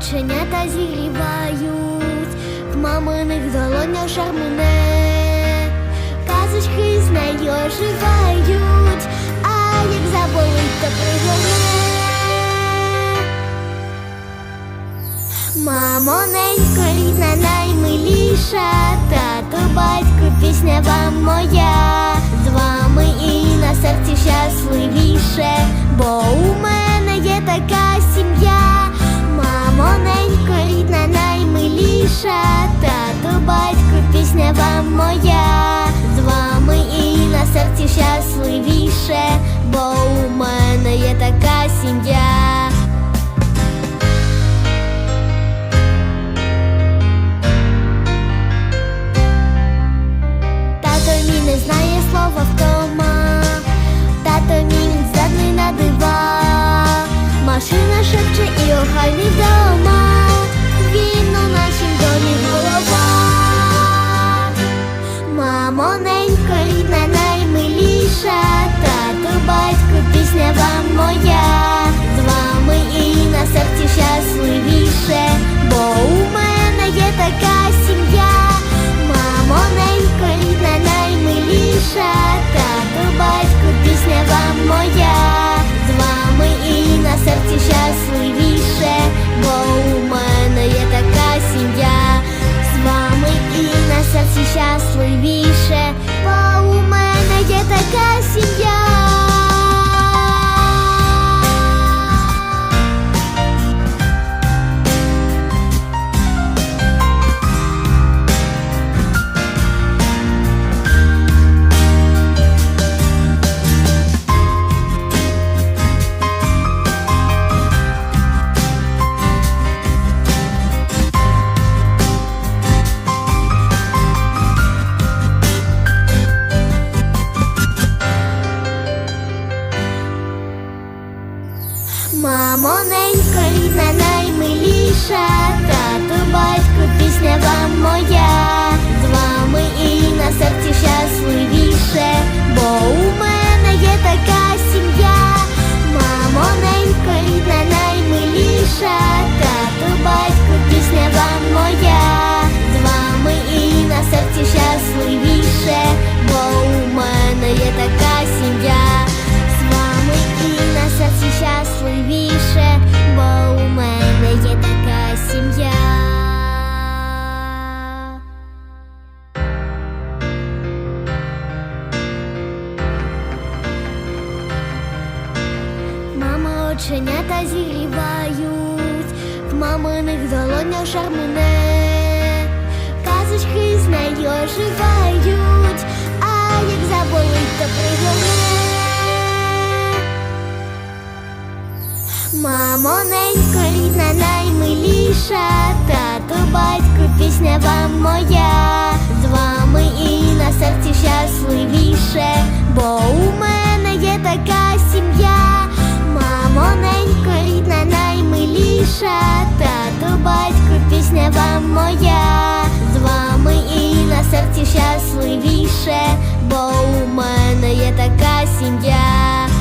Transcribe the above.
оченята зігрівають, в маминих долонях жар мене, казочки з нею оживають, а як заболить, то пригорне. Мамо, ненько, рідна, наймиліша, тато, батько, пісня вам моя, сім'я. Тато мій не знає слова втома, тато мій він здатний на дива, машина шепче і охайний вдома, він у нашім домі голова. Мамо, ненько, рідна, наймиліша, пісня вам моя, з вами і на серці щасливіше, бо у мене є така сім'я, мамо, ненько, рідна, наймиліша, тато, батько, пісня вам моя, з вами і на серці щасливіше, бо у мене є така сім'я, з вами і на серці щасливіше, Мамо, ненько, рідна, наймиліша, тату батько, пісня вам моя, оченята зігрівають, в маминих долонях жар мене, казочки з нею оживають, а як заболить, то пригорне. Мамо, ненько, рідна, наймиліша, тато, батько, пісня вам моя, пісня моя, з вами і на серці щасливіше, бо у мене є така сім'я.